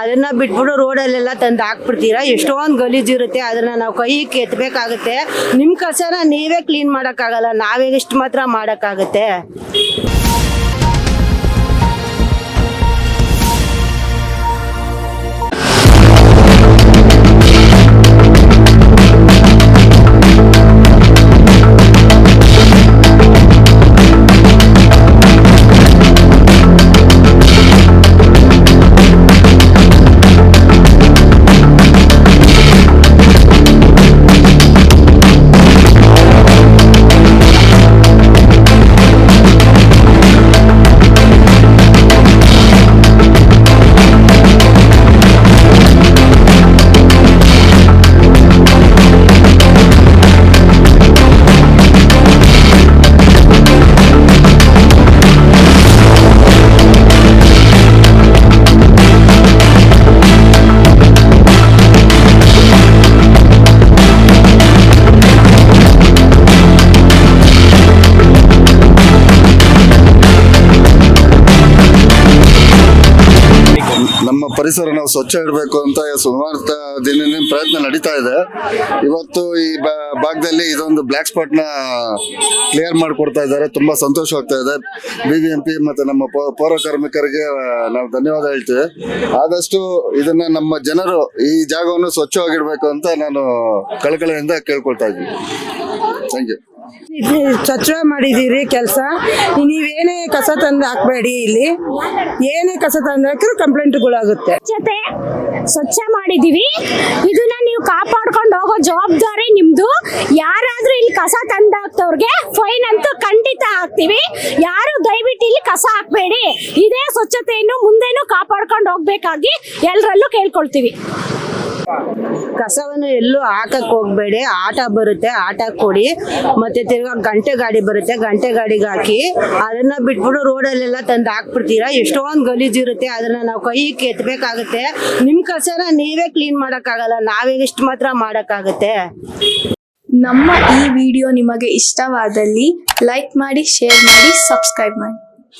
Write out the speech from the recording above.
ಅದನ್ನ ಬಿಟ್ಬಿಟ್ಟು ರೋಡಲ್ಲೆಲ್ಲ ತಂದು ಹಾಕ್ಬಿಡ್ತೀರಾ? ಎಷ್ಟೊಂದು ಗಲೀಜಿರುತ್ತೆ ಅದನ್ನ ನಾವು ಕೈ ಕೆತ್ತಬೇಕಾಗುತ್ತೆ ನಿಮ್ಮ ಕಸನ ನೀವೇ ಕ್ಲೀನ್ ಮಾಡೋಕ್ಕಾಗಲ್ಲ, ನಾವೇ ಇಷ್ಟು ಮಾತ್ರ ಮಾಡೋಕ್ಕಾಗುತ್ತೆ. ಪರಿಸರ ನಾವು ಸ್ವಚ್ಛ ಇಡಬೇಕು ಅಂತ ಸುಮಾರು ದಿನದಿಂದ ಪ್ರಯತ್ನ ನಡೀತಾ ಇದೆ. ಇವತ್ತು ಈ ಭಾಗದಲ್ಲಿ ಇದೊಂದು ಬ್ಲ್ಯಾಕ್ ಸ್ಪಾಟ್ನ ಕ್ಲಿಯರ್ ಮಾಡಿಕೊಡ್ತಾ ಇದ್ದಾರೆ. ತುಂಬಾ ಸಂತೋಷವಾಗ್ತಾ ಇದೆ. ಬಿಬಿಎಂಪಿ ಮತ್ತೆ ನಮ್ಮ ಪೌರ ಕಾರ್ಮಿಕರಿಗೆ ನಾವು ಧನ್ಯವಾದ ಹೇಳ್ತೀವಿ. ಆದಷ್ಟು ಇದನ್ನ ನಮ್ಮ ಜನರು ಈ ಜಾಗವನ್ನು ಸ್ವಚ್ಛವಾಗಿಡ್ಬೇಕು ಅಂತ ನಾನು ಕಳಕಳಿಯಿಂದ ಕೇಳ್ಕೊಳ್ತಾ ಇದ್ದೀನಿ. ಥ್ಯಾಂಕ್ ಯು ಸ್ವಚ್ಛ ಮಾಡಿದ್ದೀರಿ ಕೆಲಸ. ನೀವೇನೇ ಕಸ ತಂದು ಹಾಕ್ಬೇಡಿ ಇಲ್ಲಿ. ಏನೇ ಕಸ ತಂದು ಹಾಕಿದ್ರು ಕಂಪ್ಲೇಂಟ್ಗಳಾಗುತ್ತೆ ಸ್ವಚ್ಛತೆ ಸ್ವಚ್ಛ ಮಾಡಿದೀವಿ ಇದನ್ನ ನೀವು ಕಾಪಾಡ್ಕೊಂಡು ಹೋಗೋ ಜವಾಬ್ದಾರಿ ನಿಮ್ದು. ಯಾರಾದ್ರೂ ಇಲ್ಲಿ ಕಸ ತಂದು ಹಾಕ್ತವ್ರಿಗೆ ಫೈನ್ ಅಂತೂ ಖಂಡಿತ ಹಾಕ್ತಿವಿ. ಯಾರು ದಯವಿಟ್ಟು ಇಲ್ಲಿ ಕಸ ಹಾಕ್ಬೇಡಿ. ಇದೇ ಸ್ವಚ್ಛತೆಯನ್ನು ಮುಂದೆನೂ ಕಾಪಾಡ್ಕೊಂಡು ಹೋಗ್ಬೇಕಾಗಿ ಎಲ್ಲರಲ್ಲೂ ಕೇಳ್ಕೊಳ್ತೀವಿ. ಕಸವನ್ನು ಎಲ್ಲೂ ಹಾಕಕ್ ಹೋಗ್ಬೇಡಿ. ಆಟ ಬರುತ್ತೆ, ಆಟ ಕೊಡಿ. ಮತ್ತೆ ತಿರ್ಗಾ ಗಂಟೆ ಗಾಡಿ ಬರುತ್ತೆ. ಗಂಟೆ ಗಾಡಿಗೆ ಹಾಕಿ ಅದನ್ನ ಬಿಟ್ಬಿಟ್ಟು ರೋಡಲ್ಲೆಲ್ಲ ತಂದು ಹಾಕ್ಬಿಡ್ತೀರಾ? ಎಷ್ಟೊಂದು ಗಲೀಜಿರುತ್ತೆ ಅದನ್ನ ನಾವು ಕೈ ಕೆತ್ತಬೇಕಾಗುತ್ತೆ ನಿಮ್ ಕಸನ ನೀವೇ ಕ್ಲೀನ್ ಮಾಡೋಕ್ಕಾಗಲ್ಲ. ನಾವೇ ಇಷ್ಟು ಮಾತ್ರ ಮಾಡೋಕ್ಕಾಗುತ್ತೆ. ನಮ್ಮ ಈ ವಿಡಿಯೋ ನಿಮಗೆ ಇಷ್ಟವಾದಲ್ಲಿ ಲೈಕ್ ಮಾಡಿ ಶೇರ್ ಮಾಡಿ ಸಬ್ಸ್ಕ್ರೈಬ್ ಮಾಡಿ.